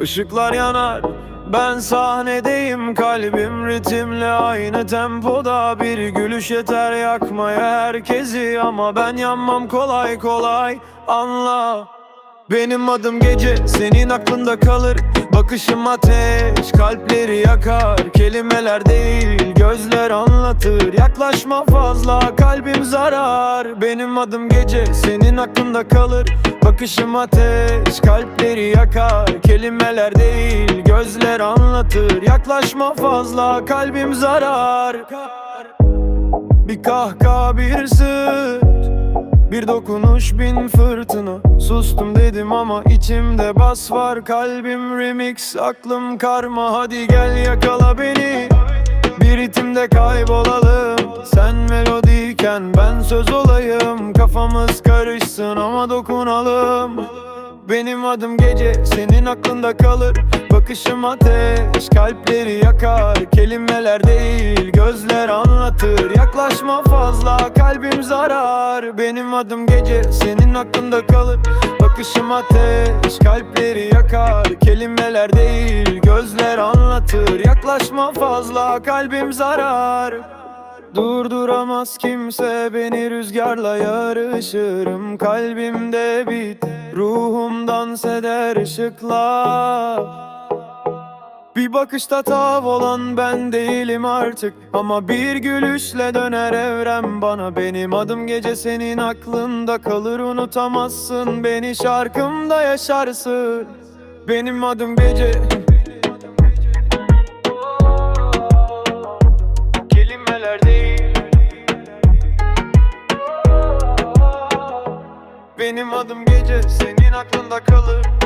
Işıklar yanar ben sahnedeyim. Kalbim ritimle aynı tempoda. Bir gülüş yeter yakmaya herkesi. Ama ben yanmam kolay kolay anla benim adım gece senin aklında kalır. Bakışım ateş kalpleri yakar. Kelimeler değil gözler anlatır. Yaklaşma fazla kalbim zarar. Benim adım gece senin aklında kalır. Bakışım ateş kalpleri yakar. Kelimeler değil gözler anlatır. Yaklaşma fazla kalbim zarar. Bir kahkaha bir sırt bir dokunuş bin fırtına. Sustum dedim ama içimde bas var. Kalbim remix aklım karma. Hadi gel yakala beni. Bir ritimde kaybolalım. Sen melodiyken ben söz olayım. Kafamız karışsın ama dokunalım. Benim adım gece senin aklında kalır. Bakışım ateş kalpleri yakar. Kelimeler değil gözler anlatır. Yaklaşma fazla kalbim zarar Benim adım gece senin aklında kalır Bakışım ateş kalpleri yakar Kelimeler değil gözler anlatır Yaklaşma fazla kalbim zarar. Durduramaz kimse beni rüzgarla yarışırım Kalbimde bit ruhum dans eder ışıkla Bir bakışta tav olan ben değilim artık. Ama bir gülüşle döner evren bana. Benim adım gece senin aklında kalır. Unutamazsın beni şarkımda yaşarsın. Benim adım gece. Kelimeler değil. Benim adım gece senin aklında kalır